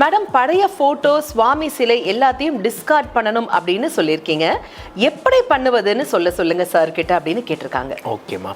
Madam பழைய photo சுவாமி சிலை எல்லாத்தையும் டிஸ்கார்ட் பண்ணணும் அப்படின்னு சொல்லியிருக்கீங்க. எப்படி பண்ணுவதுன்னு சொல்ல சொல்லுங்க சார் கிட்ட அப்படின்னு கேட்டிருக்காங்க. ஓகேம்மா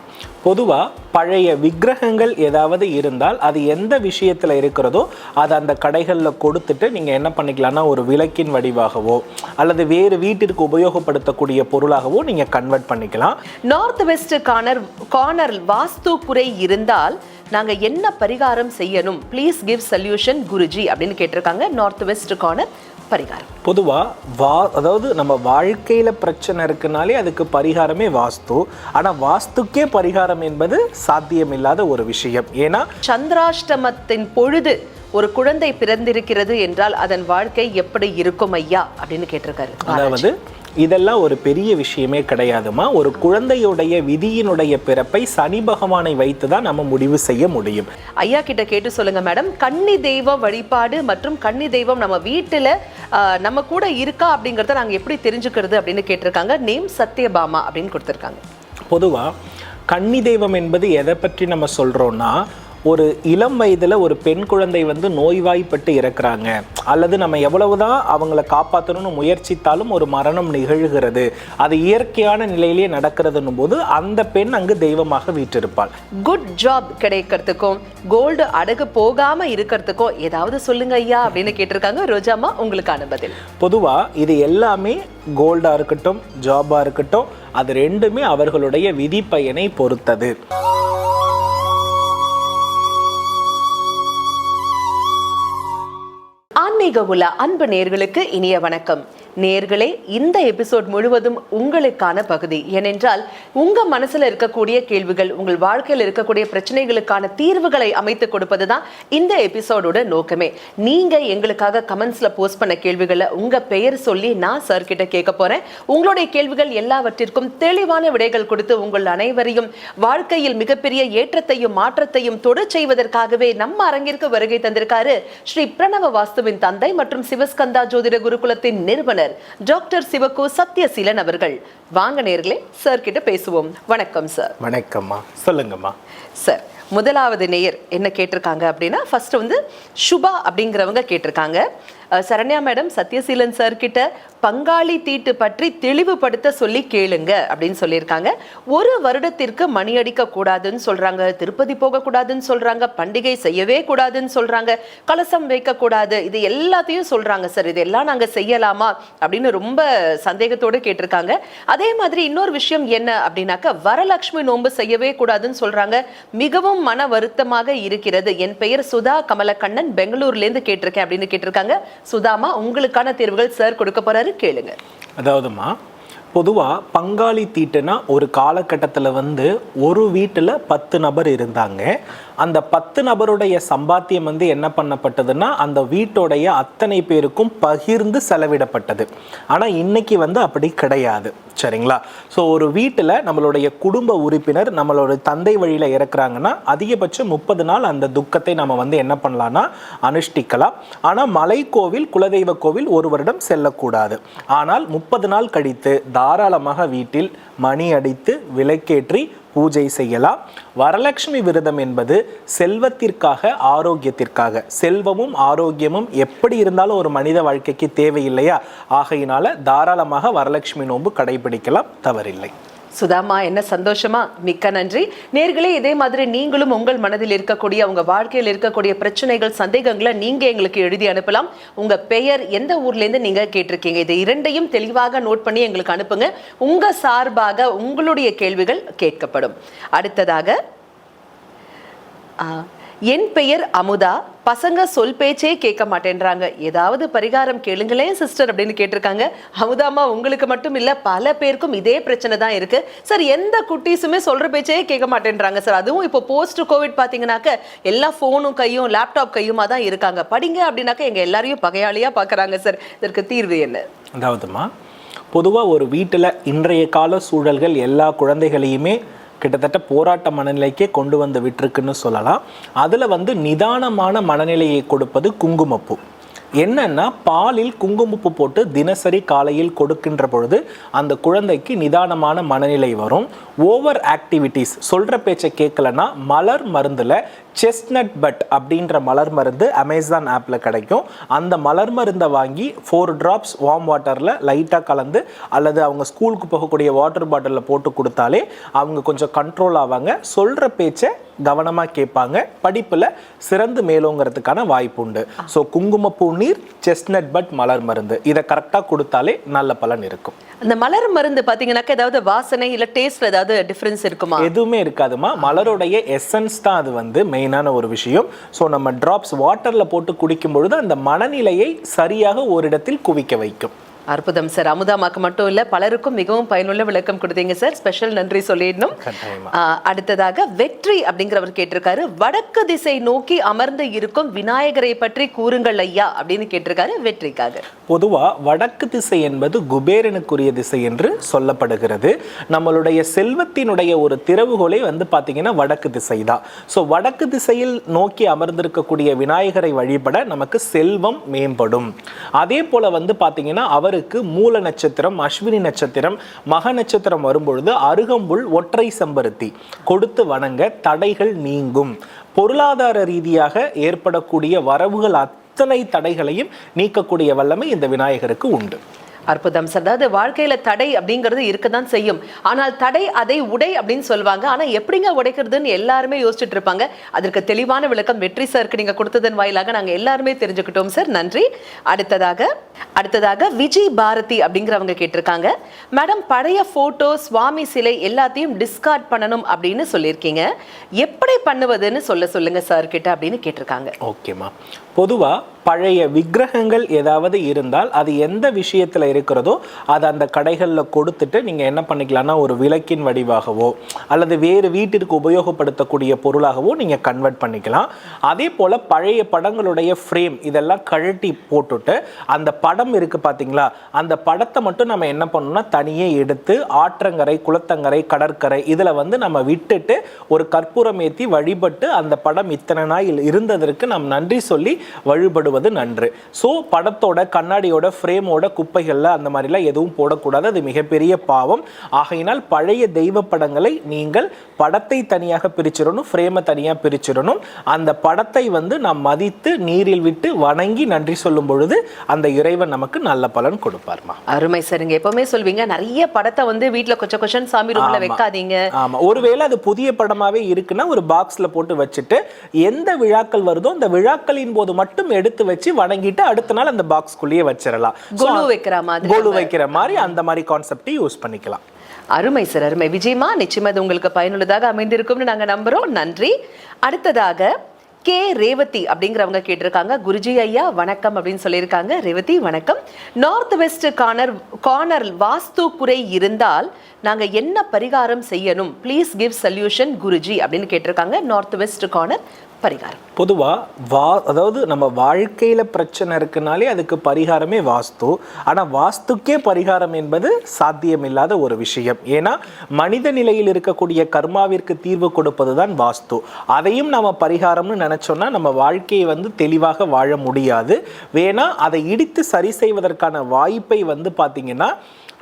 பொதுவாக பழைய விக்கிரகங்கள் ஏதாவது இருந்தால் அது எந்த விஷயத்தில் இருக்கிறதோ அதை அந்த கடைகளில் கொடுத்துட்டு நீங்கள் என்ன பண்ணிக்கலாம்னா ஒரு விளக்கின் வடிவாகவோ அல்லது வேறு வீட்டிற்கு உபயோகப்படுத்தக்கூடிய பொருளாகவோ நீங்கள் கன்வெர்ட் பண்ணிக்கலாம். North west corner corner vastu குறை இருந்தால் நாங்க என்ன பரிகாரம் செய்யணும்? ப்ளீஸ் கிவ் சொல்யூஷன் குருஜி அப்படின்னு கேட்டிருக்காங்க. நார்த் வெஸ்ட் கார்னர் பரிகாரம். பொதுவாக வா அதாவது நம்ம வாழ்க்கையில் பிரச்சனை இருக்குனாலே அதுக்கு பரிகாரமே வாஸ்து. ஆனால் வாஸ்துக்கே பரிகாரம் என்பது சாத்தியமில்லாத ஒரு விஷயம். ஏன்னா சந்திராஷ்டமத்தின் பொழுது ஒரு குழந்தை பிறந்திருக்கிறது என்றால் அதன் வாழ்க்கை எப்படி இருக்கும் ஐயா? அப்படின்னு கேட்டிருக்காரு. அதாவது இதெல்லாம் ஒரு பெரிய விஷயமே கிடையாதுமா. ஒரு குழந்தையுடைய விதியினுடைய பிறப்பை சனி பகவானை வைத்து தான் நம்ம முடிவு செய்ய முடியும். ஐயா கிட்ட கேட்டு சொல்லுங்க மேடம். கன்னி தெய்வ வழிபாடு மற்றும் கன்னி தெய்வம் நம்ம வீட்டுல நம்ம கூட இருக்கா அப்படிங்கறத நாங்க எப்படி தெரிஞ்சுக்கிறது அப்படின்னு கேட்டிருக்காங்க. நேம் சத்யபாமா அப்படின்னு கொடுத்திருக்காங்க. பொதுவாக கன்னி தெய்வம் என்பது எதை பற்றி நம்ம சொல்கிறோன்னா ஒரு இளம் வயதில் ஒரு பெண் குழந்தை வந்து நோய்வாய்ப்பட்டு இறக்குறாங்க. அல்லது நம்ம எவ்வளவுதான் அவங்கள காப்பாற்றணும்னு முயற்சித்தாலும் ஒரு மரணம் நிகழ்கிறது. அது இயற்கையான நிலையிலேயே நடக்கிறதுன்னும் போது அந்த பெண் அங்கு தெய்வமாக வீற்றிருப்பாள். குட் ஜாப் கிடைக்கிறதுக்கும் கோல்டு அடகு போகாம இருக்கிறதுக்கும் ஏதாவது சொல்லுங்க ஐயா அப்படின்னு கேட்டிருக்காங்க ரோஜாமா உங்களுக்கான பதில். பொதுவாக இது எல்லாமே கோல்டாக இருக்கட்டும் ஜாபாக இருக்கட்டும் அது ரெண்டுமே அவர்களுடைய விதி பயனை பொறுத்தது. ஆன்மீக உலா அன்பு நேர்களுக்கு இனிய வணக்கம். நேர்களே இந்த எபிசோட் முழுவதும் உங்களுக்கான பகுதி. ஏனென்றால் உங்க மனசுல இருக்கக்கூடிய கேள்விகள் உங்கள் வாழ்க்கையில் இருக்கக்கூடிய பிரச்சனைகளுக்கான தீர்வுகளை அமைத்து கொடுப்பது தான் இந்த எபிசோடோட நோக்கமே. நீங்க எங்களுக்காக கமெண்ட்ஸ்ல போஸ்ட் பண்ண கேள்விகளை உங்க பெயர் சொல்லி நான் சார் கிட்ட கேட்க போறேன். உங்களுடைய கேள்விகள் எல்லாவற்றிற்கும் தெளிவான விடைகள் கொடுத்து உங்கள் அனைவரையும் வாழ்க்கையில் மிகப்பெரிய ஏற்றத்தையும் மாற்றத்தையும் தொட செய்வதற்காகவே நம்ம அரங்கிற்கு வருகை தந்திருக்காரு ஸ்ரீ பிரணவ வாஸ்துவின் தந்தை மற்றும் சிவஸ்கந்தா ஜோதிட குருகுலத்தின் நிறுவனர் டாக்டர் சிவகு சத்யசீலன் அவர்கள். வாங்க நேர்களே சார் கிட்ட பேசுவோம். வணக்கம் சார் வணக்கம்மா. சொல்லுங்கம்மா. சார் முதலாவது நேயர் என்ன கேட்டிருக்காங்க அப்படின்னா ஃபர்ஸ்ட் வந்து சுபா அப்படிங்கிறவங்க கேட்டிருக்காங்க. சரண்யா மேடம் சத்யசீலன் சார் கிட்ட பங்காளி தீட்டு பற்றி தெளிவுபடுத்த சொல்லி கேளுங்க அப்படின்னு சொல்லியிருக்காங்க. ஒரு வருடத்திற்கு மணி அடிக்க கூடாதுன்னு சொல்றாங்க திருப்பதி போகக்கூடாதுன்னு சொல்றாங்க பண்டிகை செய்யவே கூடாதுன்னு சொல்றாங்க கலசம் வைக்கக்கூடாது இது எல்லாத்தையும் சொல்றாங்க சார் இதெல்லாம் நாங்க செய்யலாமா அப்படின்னு ரொம்ப சந்தேகத்தோடு கேட்டிருக்காங்க. அதே மாதிரி இன்னொரு விஷயம் என்ன அப்படின்னாக்க வரலட்சுமி நோன்பு செய்யவே கூடாதுன்னு சொல்றாங்க. மிகவும் மன வருத்தமாக இருக்கிறது. என் பெயர் சுதா கமலக்கண்ணன் பெங்களூர்லேருந்து கேட்டிருக்கேன் அப்படின்னு கேட்டிருக்காங்க. சுதாமா உங்களுக்கான தேர்வுகள் சார் கொடுக்க போறாரு கேளுங்க. அதாவதுமா பொதுவாக பங்காளி தீட்டுனா ஒரு காலகட்டத்தில் வந்து ஒரு வீட்டில் பத்து நபர் இருந்தாங்க. அந்த பத்து நபருடைய சம்பாத்தியம் வந்து என்ன பண்ணப்பட்டதுன்னா அந்த வீட்டோடைய அத்தனை பேருக்கும் பகிர்ந்து செலவிடப்பட்டது. ஆனால் இன்னைக்கு வந்து அப்படி கிடையாது. சரிங்களா? ஸோ ஒரு வீட்டில் நம்மளுடைய குடும்ப உறுப்பினர் நம்மளோட தந்தை வழியில் இறக்குறாங்கன்னா அதிகபட்சம் முப்பது நாள் அந்த துக்கத்தை நம்ம வந்து என்ன பண்ணலான்னா அனுஷ்டிக்கலாம். ஆனால் மலைக்கோவில் குலதெய்வ கோவில் ஒரு வருடம் செல்லக்கூடாது. ஆனால் முப்பது நாள் கழித்து தாராளமாக வீட்டில் மணி அடித்து விலைக்கேற்றி பூஜை செய்யலாம். வரலட்சுமி விரதம் என்பது செல்வத்திற்காக ஆரோக்கியத்திற்காக. செல்வமும் ஆரோக்கியமும் எப்படி இருந்தாலும் ஒரு மனித வாழ்க்கைக்கு தேவையில்லையா? ஆகையினால தாராளமாக வரலட்சுமி நோன்பு கடைபிடிக்கலாம். தவறில்லை. சுதாமா என்ன சந்தோஷமா? மிக்க நன்றி. நேர்களே இதே மாதிரி நீங்களும் உங்கள் மனதில் இருக்கக்கூடிய உங்க வாழ்க்கையில் இருக்கக்கூடிய பிரச்சனைகள் சந்தேகங்களை நீங்க எங்களுக்கு எழுதி அனுப்பலாம். உங்க பெயர் எந்த ஊர்ல இருந்து நீங்க கேட்டிருக்கீங்க? இது இரண்டையும் தெளிவாக நோட் பண்ணி எங்களுக்கு அனுப்புங்க. உங்க சார்பாக உங்களுடைய கேள்விகள் கேட்கப்படும். அடுத்ததாக ஆ, என் பெயர் அமுதா பசங்க சொல் பேச்சே கேட்க மாட்டேன்றாங்க. ஏதாவது பரிகாரம் கேளுங்களேன் சிஸ்டர் அப்படின்னு கேட்டிருக்காங்க. அமுதாமா உங்களுக்கு மட்டும் இல்ல பல பேருக்கும் இதே பிரச்சனை தான் இருக்கு. சார் எந்த குட்டீஸுமே சொல்ற பேச்சே கேட்க மாட்டேன்றாங்க சார் அதுவும் இப்போ போஸ்ட் கோவிட் பாத்தீங்கன்னாக்க எல்லா ஃபோனும் கையும் லேப்டாப் கையுமா தான் இருக்காங்க. படிங்க அப்படின்னாக்க எங்க எல்லாரையும் பகையாளியா பாக்குறாங்க சார் இதற்கு தீர்வு என்ன? அதாவதுமா பொதுவாக ஒரு வீட்டில் இன்றைய கால சூழல்கள் எல்லா குழந்தைகளையுமே கிட்டத்தட்ட போராட்ட மனநிலைக்கே கொண்டு வந்து விட்டுருக்குன்னு சொல்லலாம். அதில் வந்து நிதானமான மனநிலையை கொடுப்பது குங்குமப்பூ. என்னன்னா பாலில் குங்குமப்பு போட்டு தினசரி காலையில் கொடுக்கின்ற பொழுது அந்த குழந்தைக்கு நிதானமான மனநிலை வரும். ஓவர் ஆக்டிவிட்டீஸ் சொல்கிற பேச்சை கேட்கலன்னா மலர் மருந்தில் செஸ்ட்நட் பட் அப்படின்ற மலர் மருந்து அமேசான் ஆப்பில் கிடைக்கும். அந்த மலர் மருந்தை வாங்கி ஃபோர் ட்ராப்ஸ் வார்ம் வாட்டரில் லைட்டாக கலந்து அல்லது அவங்க ஸ்கூலுக்கு போகக்கூடிய வாட்டர் பாட்டிலில் போட்டு கொடுத்தாலே அவங்க கொஞ்சம் கண்ட்ரோல் ஆவாங்க. சொல்கிற பேச்சை கவனமா கேட்பாங்க. படிப்புல சிறந்து மேலோங்கிறதுக்கான வாய்ப்பு உண்டு. ஸோ குங்குமப்பூ நீர் செஸ்னட் பட் மலர் மருந்து. இதை கரெக்டாக கொடுத்தாலே நல்ல பலன் இருக்கும். அந்த மலர் மருந்து பாத்தீங்கன்னாக்கா ஏதாவது வாசனை இல்ல டேஸ்ட்ல ஏதாவது டிஃபரன்ஸ் இருக்குமா? எதுவுமே இருக்காதுமா. மலருடைய எசன்ஸ் தான் அது வந்து மெயினான ஒரு விஷயம். ஸோ நம்ம டிராப்ஸ் வாட்டர்ல போட்டு குடிக்கும் பொழுது அந்த மனநிலையை சரியாக ஓரிடத்தில் குவிக்க வைக்கும். அற்புதம் சார். அமுதாமாக்கு மட்டும் இல்ல பலருக்கும் மிகவும் பயனுள்ள விளக்கம் கொடுத்தீங்க சார். ஸ்பெஷல் நன்றி சொல்லிடணும். அடுத்ததாக வெற்றி அப்படிங்கிறவர் கேட்டிருக்காரு. வடக்கு திசை நோக்கி அமர்ந்து இருக்கும் விநாயகரை பற்றி கூறுங்கள் ஐயா அப்படின்னு கேட்டிருக்காரு வெற்றிக்காக. பொதுவா வடக்கு திசை என்பது குபேரனுக்குரிய திசை என்று சொல்லப்படுகிறது. நம்மளுடைய செல்வத்தினுடைய ஒரு திறவுகோலை வந்து பாத்தீங்கன்னா வடக்கு திசை தான். ஸோ வடக்கு திசையில் நோக்கி அமர்ந்திருக்கக்கூடிய விநாயகரை வழிபட நமக்கு செல்வம் மேம்படும். அதே போல வந்து பாத்தீங்கன்னா அவருக்கு மூல நட்சத்திரம் அஸ்வினி நட்சத்திரம் மக நட்சத்திரம் வரும்பொழுது அருகம்புல் ஒற்றை செம்பருத்தி. கொடுத்து வணங்க தடைகள் நீங்கும். பொருளாதார ரீதியாக ஏற்படக்கூடிய வரவுகள் அத்தனை தடைகளையும் நீக்கக்கூடிய வல்லமை இந்த விநாயகருக்கு உண்டு. அற்புதம். சார் அதாவது வாழ்க்கையில தடை அப்படிங்கிறது இருக்கதான் செய்யும். ஆனால் தடை அதை உடை அப்படின்னு சொல்லுவாங்க. ஆனா எப்படிங்க உடைக்கிறதுன்னு எல்லாருமே யோசிச்சுட்டு இருப்பாங்க. அதற்கு தெளிவான விளக்கம் வெற்றி சாருக்கு நீங்க கொடுத்ததன் வாயிலாக நாங்க எல்லாருமே தெரிஞ்சுக்கிட்டோம் சார். நன்றி. அடுத்ததாக அடுத்ததாக விஜய் பாரதி அப்படிங்கிறவங்க கேட்டிருக்காங்க. மேடம் பழைய போட்டோ சுவாமி சிலை எல்லாத்தையும் டிஸ்கார்ட் பண்ணணும் அப்படின்னு சொல்லியிருக்கீங்க. எப்படி பண்ணுவதுன்னு சொல்ல சொல்லுங்க சார் கிட்ட அப்படின்னு கேட்டிருக்காங்க. ஓகேம்மா. பொதுவா பழைய விக்கிரகங்கள் ஏதாவது இருந்தால் அது எந்த விஷயத்துல இருக்கிறதோ அதை அந்த கடைகளில் கொடுத்துட்டு நீங்க என்ன பண்ணிக்கலாம்னா ஒரு விளக்கின் வடிவாகவோ அல்லது வேறு வீட்டிற்கு உபயோகப்படுத்தக்கூடிய பொருளாகவோ நீங்க கன்வெர்ட் பண்ணிக்கலாம். அதே போல பழைய படங்களுடைய ஃப்ரேம் இதெல்லாம் கழட்டி போட்டுட்டு அந்த படம் இருக்கு பாத்தீங்களா? அந்த படத்தை மட்டும் நம்ம என்ன பண்ணணும்னா தனியே எடுத்து ஆற்றங்கரை குளத்தங்கரை கடற்கரை இதுல வந்து நம்ம விட்டுட்டு ஒரு கற்பூரம் ஏத்தி வழிபட்டு அந்த படம் இத்தனை நாள் இருந்ததற்கு நாம் நன்றி சொல்லி வழிபடுவது நன்று. ஸோ படத்தோட கண்ணாடியோட ஃப்ரேமோட குப்பைகள்ல அந்த மாதிரிலாம் எதுவும் போடக்கூடாது. அது மிகப்பெரிய பாவம். ஆகையினால் பழைய தெய்வ படங்களை நீங்கள் படத்தை தனியாக பிரிச்சிடணும் ஃப்ரேமை தனியாக பிரிச்சிடணும். அந்த படத்தை வந்து நாம் மதித்து நீரில் விட்டு வணங்கி நன்றி சொல்லும் பொழுது அந்த இறைவன் நமக்கு நல்ல பலன் கொடுப்பார்மா அருமை சரிங்க. எப்பவுமே சொல்வீங்க நிறைய படத்தை வந்து வீட்ல கொச்ச கொச்சன் சாமி ரூம்ல. வைக்காதீங்க. ஆமா. ஒருவேளை அது புதிய படமாவே இருக்குன்னா ஒரு பாக்ஸ்ல போட்டு வச்சுட்டு எந்த விழாக்கள் வருதோ அந்த விழாக்களின் போது மட்டும் எடுத்து வச்சு வணங்கிட்டு அடுத்த நாள் அந்த பாக்ஸ்குள்ளேயே வச்சிடலாம். வைக்கிற மாதிரி கோலு வைக்கிற மாதிரி அந்த மாதிரி கான்செப்டை யூஸ் பண்ணிக்கலாம். அருமை சார் அருமை. விஜயமா நிச்சயமா இது உங்களுக்கு பயனுள்ளதாக அமைந்திருக்கும்னு நாங்க நம்புறோம். நன்றி. அடுத்ததாக கே ரேவதி அப்படிங்கிறவங்க கேட்டிருக்காங்க. குருஜி ஐயா வணக்கம் அப்படின்னு சொல்லியிருக்காங்க. ரேவதி வணக்கம். North west corner corner vastu குறை இருந்தால் நாங்க என்ன பரிகாரம் செய்யணும்? ப்ளீஸ் கிவ் சொல்யூஷன் குருஜி அப்படின்னு கேட்டிருக்காங்க. நார்த் வெஸ்ட் கார்னர் பரிகாரம். பொதுவாக வா அதாவது நம்ம வாழ்க்கையில் பிரச்சனை இருக்குனாலே அதுக்கு பரிகாரமே வாஸ்து. ஆனால் வாஸ்துக்கே பரிகாரம் என்பது சாத்தியமில்லாத ஒரு விஷயம். ஏன்னா மனித நிலையில் இருக்கக்கூடிய கர்மாவிற்கு தீர்வு கொடுப்பது தான் வாஸ்து. அதையும் நம்ம பரிகாரம்னு நினச்சோன்னா நம்ம வாழ்க்கையை வந்து தெளிவாக வாழ முடியாது. வேணா அதை இடித்து சரி செய்வதற்கான வாய்ப்பை வந்து பார்த்திங்கன்னா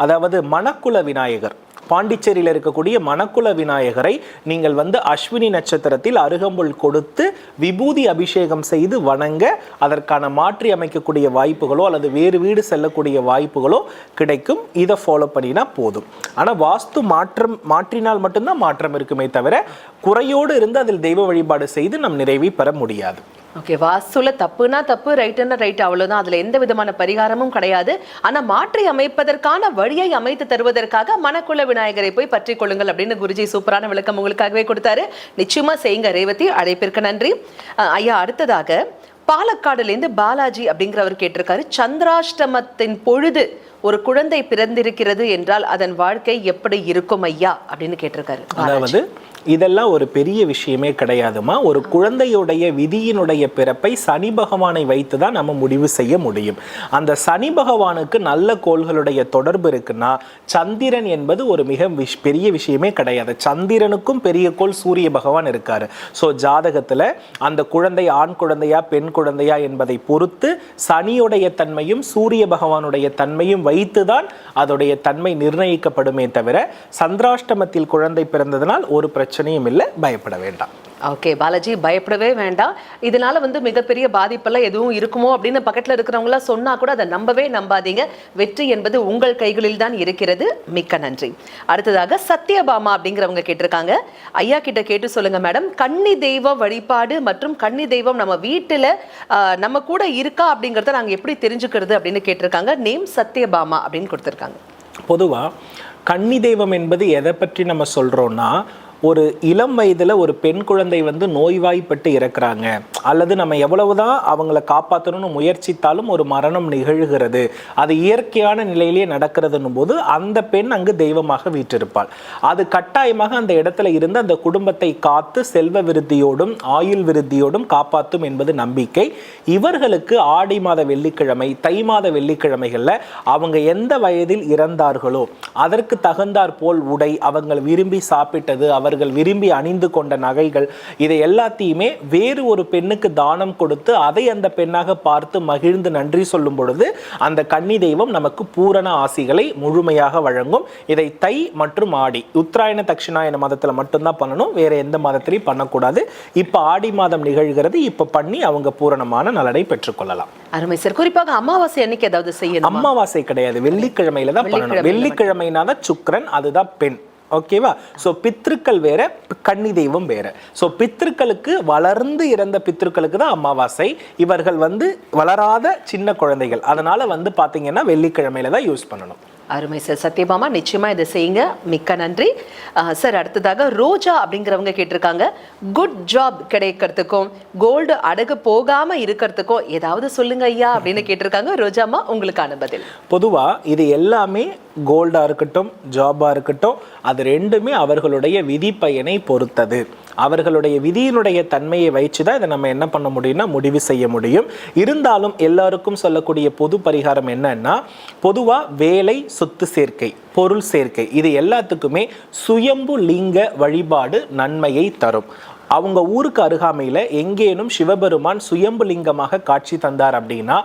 அதாவது மணக்குல விநாயகர். பாண்டிச்சேரியில் இருக்கக்கூடிய மணக்குல விநாயகரை நீங்கள் வந்து அஸ்வினி நட்சத்திரத்தில் அருகம்புல் கொடுத்து விபூதி அபிஷேகம் செய்து வணங்க அதற்கான மாற்றி அமைக்கக்கூடிய வாய்ப்புகளோ அல்லது வேறு வீடு செல்லக்கூடிய வாய்ப்புகளோ கிடைக்கும். இதை ஃபாலோ பண்ணினா போதும். ஆனால் வாஸ்து மாற்றம் மாற்றினால் மட்டும்தான் மாற்றம் இருக்குமே தவிர குறையோடு இருந்து அதில் தெய்வ வழிபாடு செய்து நம் நிறைவை பெற முடியாது. ஓகே வாஸ்துல தப்புனா தப்பு ரைட்டுன்னா ரைட் அவ்வளவுதான். அதுல எந்த விதமான பரிகாரமும் கிடையாது. ஆனா மாற்றி அமைப்பதற்கான வழியை அமைத்து தருவதற்காக மனக்குள்ள விநாயகரை போய் பற்றி கொள்ளுங்கள் அப்படின்னு குருஜி சூப்பரான விளக்கம் உங்களுக்காகவே கொடுத்தாரு. நிச்சயமா செய்யுங்க ரேவதி. அழைப்பிற்கு நன்றி. ஐயா அடுத்ததாக பாலக்காடுலேருந்து பாலாஜி அப்படிங்கிறவர் கேட்டிருக்காரு. சந்திராஷ்டமத்தின் பொழுது ஒரு குழந்தை பிறந்திருக்கிறது என்றால் அதன் வாழ்க்கை எப்படி இருக்கும் ஐயா? அப்படின்னு கேட்டிருக்காரு அதாவது இதெல்லாம் ஒரு பெரிய விஷயமே கிடையாதுமா. ஒரு குழந்தையுடைய விதியினுடைய பிறப்பை சனி பகவானை வைத்து தான் நம்ம முடிவு செய்ய முடியும். அந்த சனி பகவானுக்கு நல்ல கோள்களுடைய தொடர்பு இருக்குன்னா சந்திரன் என்பது ஒரு மிக விஷ்- பெரிய விஷயமே கிடையாது. சந்திரனுக்கும் பெரிய கோள் சூரிய பகவான் இருக்காரு. ஸோ ஜாதகத்தில் அந்த குழந்தை ஆண் குழந்தையா பெண் குழந்தையா என்பதை பொறுத்து சனியுடைய தன்மையும் சூரிய பகவானுடைய தன்மையும் வைத்து தான் அதோடைய தன்மை நிர்ணயிக்கப்படுமே தவிர சந்திராஷ்டமத்தில் குழந்தை பிறந்ததனால் ஒரு பிரச்சனை பிரச்சனையும் இல்லை பயப்பட வேண்டாம். ஓகே பாலாஜி பயப்படவே வேண்டாம். இதனால வந்து மிகப்பெரிய பாதிப்பெல்லாம் எதுவும் இருக்குமோ அப்படின்னு பக்கத்துல இருக்கிறவங்களாம் சொன்னா கூட அதை நம்பவே நம்பாதீங்க. வெற்றி என்பது உங்கள் கைகளில் தான் இருக்கிறது. மிக்க நன்றி. அடுத்ததாக சத்யபாமா அப்படிங்கிறவங்க கேட்டிருக்காங்க. ஐயா கிட்ட கேட்டு சொல்லுங்க மேடம். கன்னி தெய்வ வழிபாடு மற்றும் கன்னி தெய்வம் நம்ம வீட்டுல நம்ம கூட இருக்கா அப்படிங்கறத நாங்க எப்படி தெரிஞ்சுக்கிறது அப்படின்னு கேட்டிருக்காங்க. நேம் சத்யபாமா அப்படின்னு கொடுத்திருக்காங்க. பொதுவா கன்னி தெய்வம் என்பது எதை பற்றி நம்ம சொல்றோம்னா ஒரு இளம் வயதில் ஒரு பெண் குழந்தை வந்து நோய்வாய்ப்பட்டு இறக்குறாங்க. அல்லது நம்ம எவ்வளவுதான் அவங்கள காப்பாற்றணும்னு முயற்சித்தாலும் ஒரு மரணம் நிகழ்கிறது. அது இயற்கையான நிலையிலேயே நடக்கிறதுன்னும் போது அந்த பெண் அங்கு தெய்வமாக வீற்றிருப்பாள். அது கட்டாயமாக அந்த இடத்துல இருந்து அந்த குடும்பத்தை காத்து செல்வ விருத்தியோடும் ஆயுள் விருத்தியோடும் காப்பாற்றும் என்பது நம்பிக்கை. இவர்களுக்கு ஆடி மாத வெள்ளிக்கிழமை தை மாத வெள்ளிக்கிழமைகளில் அவங்க எந்த வயதில் இறந்தார்களோ அதற்கு தகுந்தாற் போல் உடை அவங்க விரும்பி சாப்பிட்டது அவர்கள் விரும்பி அணிந்து கொண்ட நகைகள். இதை எல்லாத்தையுமே வேறு ஒரு பெண்ணுக்கு தானம் கொடுத்து அதை அந்த பெண்ணாக பார்த்து மகிழ்ந்து நன்றி சொல்லும் பொழுது அந்த கன்னி தெய்வம் நமக்கு பூரண ஆசிகளை முழுமையாக வழங்கும். இதை தை மற்றும் ஆடி. உத்தராயண தட்சிணாயன மதத்துல மட்டும்தான் பண்ணணும். வேற எந்த மதத்திலையும் பண்ணக்கூடாது. இப்ப ஆடி மாதம் நிகழ்கிறது. இப்ப பண்ணி அவங்க பூரணமான நலனை பெற்றுக்கொள்ளலாம் அருமை. சார் குறிப்பாக அமாவாசை அன்னைக்கு ஏதாவது செய்யணும்? அமாவாசை கிடையாது. வெள்ளிக்கிழமையில தான் பண்ணணும். வெள்ளிக்கிழமைனா சுக்கிரன் அதுதான் பெண். ஓகேவா சோ பித்ருக்கள் வேற கன்னி தெய்வம் வேற. சோ பித்ருக்களுக்கு வளர்ந்து இறந்த பித்ருக்களுக்கு தான் அமாவாசை. இவர்கள் வந்து வளராத சின்ன குழந்தைகள். அதனால வந்து பாத்தீங்கன்னா வெள்ளிக்கிழமையில தான் யூஸ் பண்ணணும். அருமை சார். சத்யபாமா நிச்சயமா இதை செய்யுங்க. மிக்க நன்றி. சார் அடுத்ததாக ரோஜா அப்படிங்கிறவங்க கேட்டிருக்காங்க. குட் ஜாப் கிடைக்கிறதுக்கும் கோல்டு அடகு போகாம இருக்கிறதுக்கும் ஏதாவது சொல்லுங்க ஐயா அப்படின்னு கேட்டிருக்காங்க. ரோஜாமா உங்களுக்கான பதில். பொதுவா இது எல்லாமே கோல்டாக இருக்கட்டும் ஜாபாக இருக்கட்டும் அது ரெண்டுமே அவர்களுடைய விதி பயனை பொறுத்தது. அவர்களுடைய விதியினுடைய தன்மையை வைத்து தான் இதை நம்ம என்ன பண்ண முடியும்னா முடிவு செய்ய முடியும். இருந்தாலும் எல்லாருக்கும் சொல்லக்கூடிய பொது பரிகாரம் என்னன்னா பொதுவாக வேலை சொத்து சேர்க்கை பொருள் சேர்க்கை இது எல்லாத்துக்குமே சுயம்பு லிங்க வழிபாடு நன்மையை தரும். அவங்க ஊருக்கு அருகாமையில் எங்கேனும் சிவபெருமான் சுயம்புலிங்கமாக காட்சி தந்தார் அப்படின்னா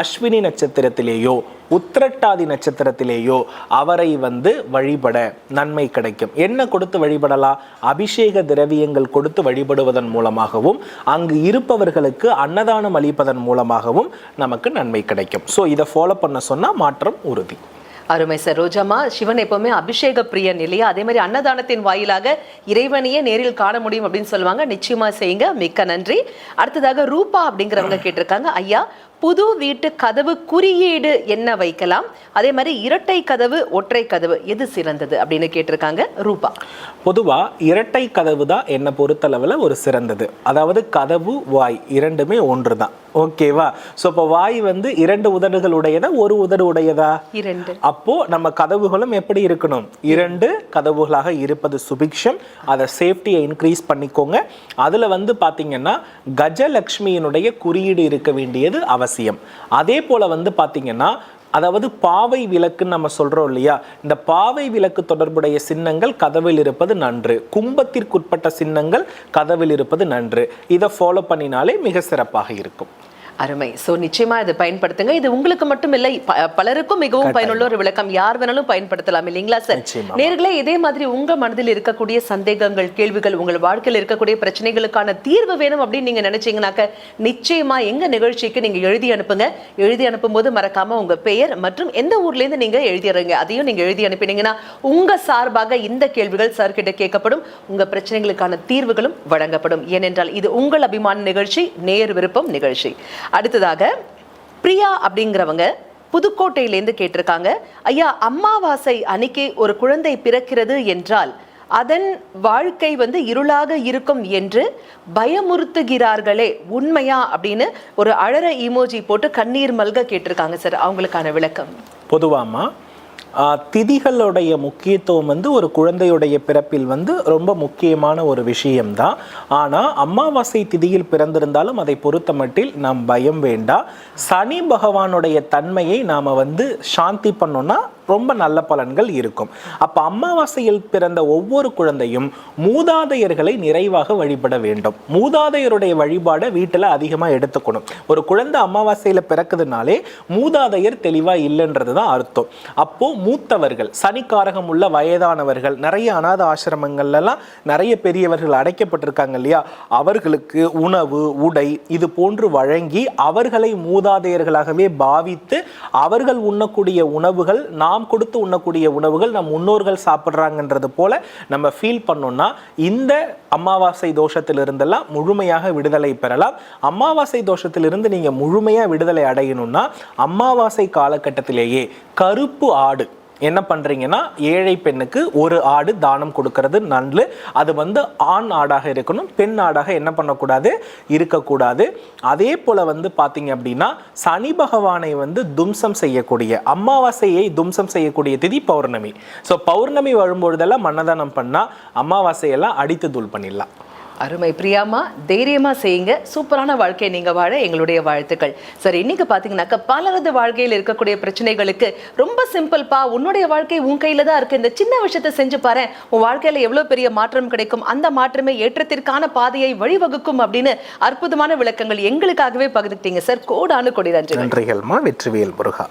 அஸ்வினி நட்சத்திரத்திலேயோ உத்திரட்டாதி நட்சத்திரத்திலேயோ அவரை வந்து வழிபட நன்மை கிடைக்கும். என்ன கொடுத்து வழிபடலாம்? அபிஷேக திரவியங்கள் கொடுத்து வழிபடுவதன் மூலமாகவும் அங்கு இருப்பவர்களுக்கு அன்னதானம் அளிப்பதன் மூலமாகவும் நமக்கு நன்மை கிடைக்கும். ஸோ இதை ஃபாலோ பண்ண சொன்னா மாற்றம் உறுதி. அருமை சார். ரோஜாமா சிவன் எப்பவுமே அபிஷேக பிரியன் இல்லையா? அதே மாதிரி அன்னதானத்தின் வாயிலாக இறைவனையே நேரில் காண முடியும் அப்படின்னு சொல்லுவாங்க. நிச்சயமா செய்யுங்க. மிக்க நன்றி. அடுத்ததாக ரூபா அப்படிங்கிறவங்க கேட்டிருக்காங்க. ஐயா புது வீட்டு கதவு குறியீடு என்ன வைக்கலாம்? அதே மாதிரி இரட்டை கதவு ஒற்றை கதவு எது சிறந்தது அப்படின்னு கேட்டிருக்காங்க ரூபா. பொதுவா இரட்டை கதவு தான் என்னை பொறுத்தளவில் ஒரு சிறந்தது. அதாவது கதவு வாய் இரண்டுமே ஒன்று தான் ஓகேவா? ஸோ இப்போ வாய் வந்து இரண்டு உதடுகள் உடையதா ஒரு உதடு உடையதா இரண்டு. அப்போ நம்ம கதவுகளும் எப்படி இருக்கணும்? இரண்டு கதவுகளாக இருப்பது சுபிக்ஷம். அதை சேஃப்டியை இன்க்ரீஸ் பண்ணிக்கோங்க. அதுல வந்து பாத்தீங்கன்னா கஜலக்ஷ்மியினுடைய குறியீடு இருக்க வேண்டியது அவசியம். அதே போல வந்து பாத்தீங்கன்னா அதாவது பாவை விளக்குன்னு நம்ம சொல்றோம் இல்லையா? இந்த பாவை விளக்கு தொடர்புடைய சின்னங்கள் கதவில் இருப்பது நன்று. கும்பத்திற்குட்பட்ட சின்னங்கள் கதவில் இருப்பது நன்று. இதை ஃபாலோ பண்ணினாலே மிக சிறப்பாக இருக்கும். அருமை. சோ நிச்சயமா இதை பயன்படுத்துங்க. இது உங்களுக்கு மட்டும் இல்லை பலருக்கும் மிகவும் பயனுள்ள ஒரு விளக்கம். யார் வேணாலும் பயன்படுத்தலாம் இல்லைங்களா சார். நேர்களே இதே மாதிரி உங்க மனதில் இருக்கக்கூடிய சந்தேகங்கள் கேள்விகள் உங்கள் வாழ்க்கையில் இருக்கக்கூடிய பிரச்சனைகளுக்கான தீர்வு வேணும் அப்படின்னு நீங்க நினைச்சீங்கன்னாக்க நிச்சயமா எங்க நிகழ்ச்சிக்கு நீங்க எழுதி அனுப்புங்க. எழுதி அனுப்பும்போது மறக்காம உங்க பெயர் மற்றும் எந்த ஊர்ல இருந்து நீங்க எழுதிடுறீங்க அதையும் நீங்க எழுதி அனுப்பினீங்கன்னா உங்க சார்பாக இந்த கேள்விகள் சார் கிட்ட கேட்கப்படும். உங்க பிரச்சனைகளுக்கான தீர்வுகளும் வழங்கப்படும். ஏனென்றால் இது உங்கள் அபிமான நிகழ்ச்சி நேர் விருப்பம் நிகழ்ச்சி. அடுத்ததாக பிரியா அப்படிங்கிறவங்க புதுக்கோட்டையிலேருந்து கேட்டிருக்காங்க. ஐயா அம்மாவாசை அன்னைக்கு ஒரு குழந்தை பிறக்கிறது என்றால் அதன் வாழ்க்கை வந்து இருளாக இருக்கும் என்று பயமுறுத்துகிறார்களே உண்மையா அப்படின்னு ஒரு அழற இமோஜி போட்டு கண்ணீர் மல்க கேட்டிருக்காங்க சார் அவங்களுக்கான விளக்கம். பொதுவாமா திதிகளுடைய முக்கியத்துவம் வந்து ஒரு குழந்தையுடைய பிறப்பில் வந்து ரொம்ப முக்கியமான ஒரு விஷயம்தான். ஆனால் அமாவாசை திதியில் பிறந்திருந்தாலும் அதை பொறுத்த மட்டில் நாம் பயம் வேண்டாம். சனி பகவானுடைய தன்மையை நாம் வந்து சாந்தி பண்ணோன்னா ரொம்ப நல்ல பலன்கள் இருக்கும். அப்ப அமாவாசையில் பிறந்த ஒவ்வொரு குழந்தையும் மூதாதையர்களை நிறைவாக வழிபட வேண்டும். மூதாதையருடைய வழிபாடை வீட்டில் அதிகமாக எடுத்துக்கணும். ஒரு குழந்தை அமாவாசையில பிறக்குதுனாலே மூதாதையர் தெளிவா இல்லைன்றது தான் அர்த்தம். அப்போ மூத்தவர்கள் சனிக்காரகம் உள்ள வயதானவர்கள் நிறைய அநாத ஆசிரமங்கள்லாம் நிறைய பெரியவர்கள் அடைக்கப்பட்டிருக்காங்க இல்லையா? அவர்களுக்கு உணவு உடை இது போன்று வழங்கி அவர்களை மூதாதையர்களாகவே பாவித்து அவர்கள் உண்ணக்கூடிய உணவுகள் நாம் கொடுத்து உண்ணக்கூடிய உணவுகள் நம் முன்னோர்கள் சாப்பிட்றாங்கன்றது போல நம்ம ஃபீல் பண்ணோம்னா இந்த அமாவாசை தோஷத்திலிருந்தெல்லாம் முழுமையாக விடுதலை பெறலாம். அமாவாசை தோஷத்திலிருந்து நீங்க முழுமையாக விடுதலை அடையணும்னா அமாவாசை காலகட்டத்திலேயே கருப்பு ஆடு என்ன பண்ணுறீங்கன்னா ஏழை பெண்ணுக்கு ஒரு ஆடு தானம் கொடுக்கறது நல்லு அது வந்து ஆண் ஆடாக இருக்கணும் பெண் ஆடாக என்ன பண்ணக்கூடாது? இருக்கக்கூடாது. அதே போல் வந்து பார்த்தீங்க அப்படின்னா சனி பகவானை வந்து தும்சம் செய்யக்கூடிய அமாவாசையை தும்சம் செய்யக்கூடிய திதி பௌர்ணமி. ஸோ பௌர்ணமி வரும்பொழுதெல்லாம் மன்னதானம் பண்ணால் அமாவாசையெல்லாம் அடித்து தூள் பண்ணிடலாம். அருமை பிரியாமா தைரியமா செய்யுங்க. சூப்பரான வாழ்க்கையை நீங்க வாழ எங்களுடைய வாழ்த்துக்கள். சரி இன்னைக்கு பாத்தீங்கன்னாக்கா பலரது வாழ்க்கையில் இருக்கக்கூடிய பிரச்சனைகளுக்கு ரொம்ப சிம்பிள்ப்பா உன்னுடைய வாழ்க்கை உன் கையில் தான் இருக்கு. இந்த சின்ன விஷயத்தை செஞ்சு பாரு உன் வாழ்க்கையில எவ்வளவு பெரிய மாற்றம் கிடைக்கும்? அந்த மாற்றமே ஏற்றத்திற்கான பாதையை வழிவகுக்கும் அப்படின்னு அற்புதமான விளக்கங்கள் எங்களுக்காகவே பகிர்ந்துட்டீங்க சார் கோடானு கொடி நன்றிகள்மா வெற்றிவேல் முருகா.